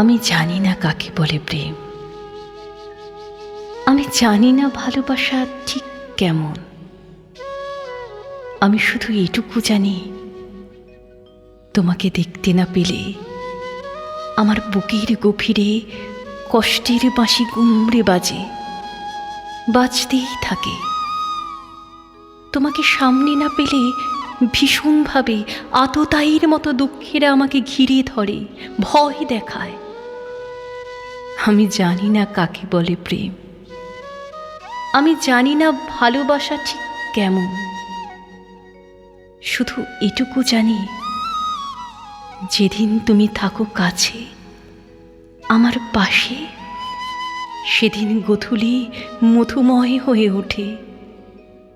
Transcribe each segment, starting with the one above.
আমি জানি না কাকে বলে প্রেম। আমি জানি না ভালোবাসা ঠিক কেমন। আমি শুধু এটুকু জানি, তোমাকে দেখতে না পেলে আমার বুকের গভীরে কষ্টের বাঁশি গুমড়ে বাজে, বাজতেই থাকে। তোমাকে সামনে না পেলে ভীষণভাবে আততায়ীর মতো দুঃখেরা আমাকে ঘিরে ধরে, ভয় দেখায়। আমি জানি না কাকে বলে প্রেম। আমি জানি না ভালোবাসা ঠিক কেমন। শুধু এটুকু জানি, যেদিন তুমি থাকো কাছে, আমার পাশে, সেদিন গধূলি মধুময় হয়ে ওঠে।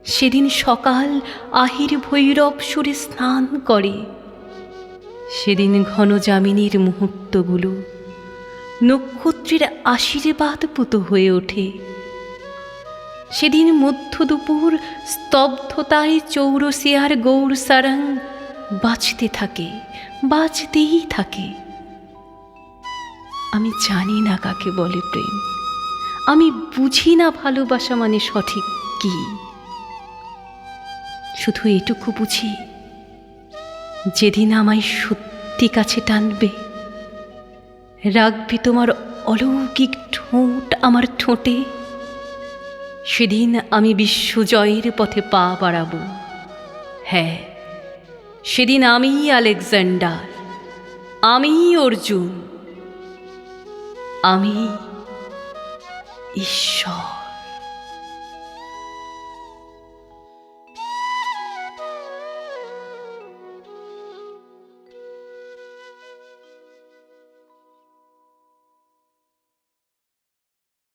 সেদিন সকাল আহির ভৈরব সুরে স্নান করে। সেদিন ঘন জামিনীর মুহূর্তগুলো নক্ষত্রের আশীর্বাদ পুত হয়ে ওঠে। সেদিন মধ্য দুপুর স্তব্ধতায় চৌরসিয়ার গৌর সারাং বাঁচতে থাকে, বাঁচতেই থাকে। আমি জানি না কাকে বলে প্রেম। আমি বুঝি না ভালোবাসা মানে সঠিক কি। শুধু এটুকু বুঝি, যেদিন আমায় সত্যি কাছে টানবে, রাখবে তোমার অলৌকিক ঠোঁট আমার ঠোঁটে, সেদিন আমি বিশ্বজয়ের পথে পা বাড়াবো। হ্যাঁ সেদিন আমি আলেকজান্ডার আমি অর্জুন আমি ঈশ্বর।